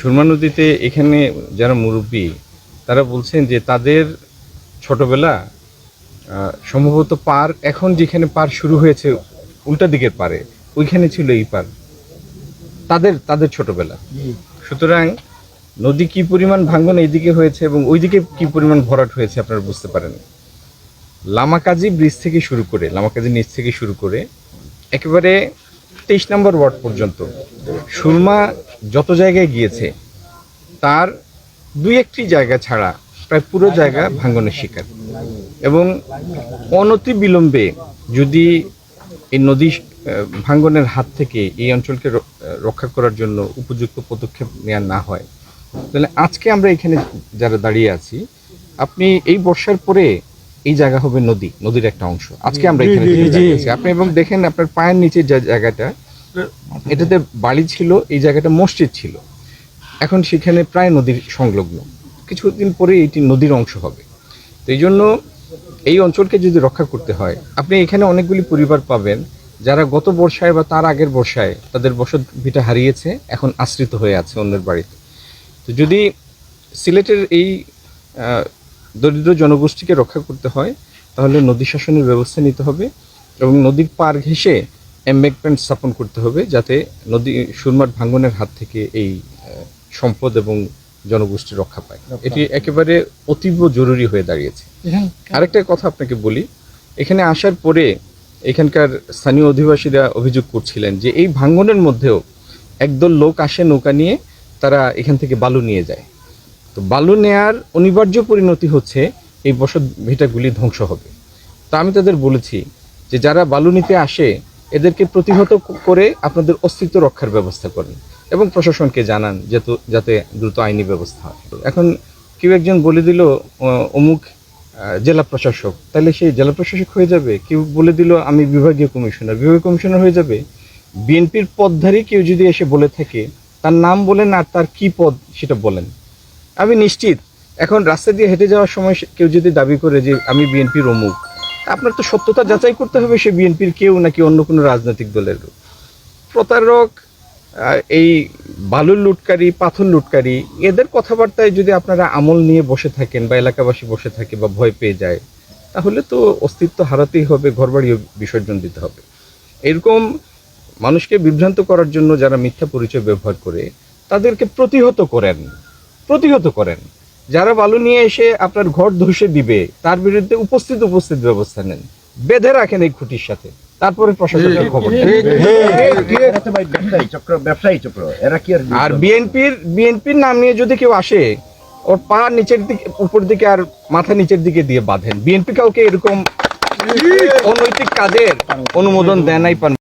সুরমা নদীতে এখানে যারা মুরব্বী, তারা বলছেন যে তাদের ছোটবেলা সম্ভবত পার, এখন যেখানে পার শুরু হয়েছে উল্টা দিকের পারে, ওইখানে ছিল এই পার। তাদের তাদের ছোটবেলা। সুতরাং নদী কি পরিমাণ ভাঙ্গন এইদিকে হয়েছে এবং ওইদিকে কি পরিমাণ ভরাট হয়েছে আপনারা বুঝতে পারেন। লামাকাজি ব্রিজ থেকে শুরু করে লামাকাজি নিচ থেকে শুরু করে, একেবারে তেইশ নম্বর ওয়ার্ড পর্যন্ত সুরমা যত জায়গায় গিয়েছে তার দুই একটি জায়গা ছাড়া প্রায় পুরো জায়গা ভাঙ্গনের শিকার। এবং অনতি বিলম্বে যদি এই নদী ভাঙ্গনের হাত থেকে এই অঞ্চলকে রক্ষা করার জন্য উপযুক্ত পদক্ষেপ নেওয়া না হয় তাহলে আজকে আমরা এখানে যারা দাঁড়িয়ে আছি আপনি এই বর্ষার পরে এই জায়গা হবে নদী নদীর একটা অংশ। আজকে আমরা এখানে আপনি এবং দেখেন আপনার পায়ের নিচে যে জায়গাটা এটাতে বাড়ি ছিল, এই জায়গাটা মসজিদ ছিল। এখন সেখানে প্রায় নদীর সংলগ্ন। কিছুদিন পরে এটি নদীর অংশ হবে। তো এই জন্য এই অঞ্চলকে যদি রক্ষা করতে হয়, আপনি এখানে অনেকগুলি পরিবার পাবেন, যারা গত বর্ষায় বা তার আগের বর্ষায় তাদের বসত ভিটা হারিয়েছে, এখন আশ্রিত হয়ে আছে অন্যের বাড়িতে। তো যদি সিলেটের এই দরিদ্র জনগোষ্ঠীকে রক্ষা করতে হয়, তাহলে নদী শাসনের ব্যবস্থা নিতে হবে এবং নদীর পার ঘেঁষে এম্বেকমেন্ট স্থাপন করতে হবে যাতে নদী সুরমার ভাঙ্গনের হাত থেকে এই সম্পদ এবং জনগোষ্ঠী রক্ষা পায়। এটি একেবারে অতীব জরুরি হয়ে দাঁড়িয়েছে। আরেকটা কথা আপনাকে বলি এখানে আসার পরে এখানকার স্থানীয় অধিবাসীরা অভিযোগ করছিলেন যে এই ভাঙ্গনের মধ্যেও একদল লোক আসে নৌকা নিয়ে তারা এখান থেকে বালু নিয়ে যায়। তো বালু নেয়ার অনিবার্য পরিণতি হচ্ছে এই বসত ভিটাগুলি ধ্বংস হবে। তা আমি তাদের বলেছি যে যারা বালু নিতে আসে এদেরকে প্রতিহত করে আপনাদের অস্তিত্ব রক্ষার ব্যবস্থা করেন এবং প্রশাসনকে জানান যাতে যাতে দ্রুত আইনি ব্যবস্থা হয়। এখন কেউ একজন বলে দিল অমুক জেলা প্রশাসক। তাহলে সেই জেলা প্রশাসক হয়ে যাবে? কেউ বলে দিল, আমি বিভাগীয় কমিশনার। বিভাগীয় কমিশনার হয়ে যাবে? বিএনপির পদধারী কেউ যদি এসে বলে থাকে, তার নাম বলেন আর তার কি পদ সেটা বলেন। আমি নিশ্চিত, এখন রাস্তা দিয়ে হেঁটে যাওয়ার সময় কেউ যদি দাবি করে যে, আমি বিএনপির অমুক। আপনার তো সত্যতা যাচাই করতে হবে, সে বিএনপির কেউ নাকি অন্য কোনো রাজনৈতিক দলের লোক প্রতারক এই বালুর লুটকারী, পাথর লুটকারী, এদের কথাবার্তায় যদি আপনারা আমল নিয়ে বসে থাকেন বা এলাকাবাসী বসে থাকে বা ভয় পেয়ে যায়, তাহলে তো অস্তিত্ব হারাতেই হবে, ঘরবাড়িও বিসর্জন দিতে হবে। এরকম মানুষকে বিভ্রান্ত করার জন্য যারা মিথ্যা পরিচয় ব্যবহার করে, তাদেরকে প্রতিহত করেন প্রতিহত করেন। যারা বালু নিয়ে এসে আপনার ঘর ধসে দিবে তার বিরুদ্ধে উপস্থিত উপস্থিত ব্যবস্থা নেন বেঁধে রাখেন এই খুঁটির সাথে তারপরে প্রশাসনের খবর দেন। এরা তো ভাই ব্যবসায়ী চক্র ব্যবসায়ী চক্র এরা কি আর আর বিএনপির বিএনপির নাম নিয়ে যদি কেউ আসে ওর পা নিচের দিকে উপর দিকে আর মাথা নিচের দিকে দিয়ে বাঁধেন বিএনপি কাউকে এরকম অনৈতিক কাজের অনুমোদন দেয় নাই পান